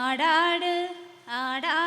ആടാട് ആടാ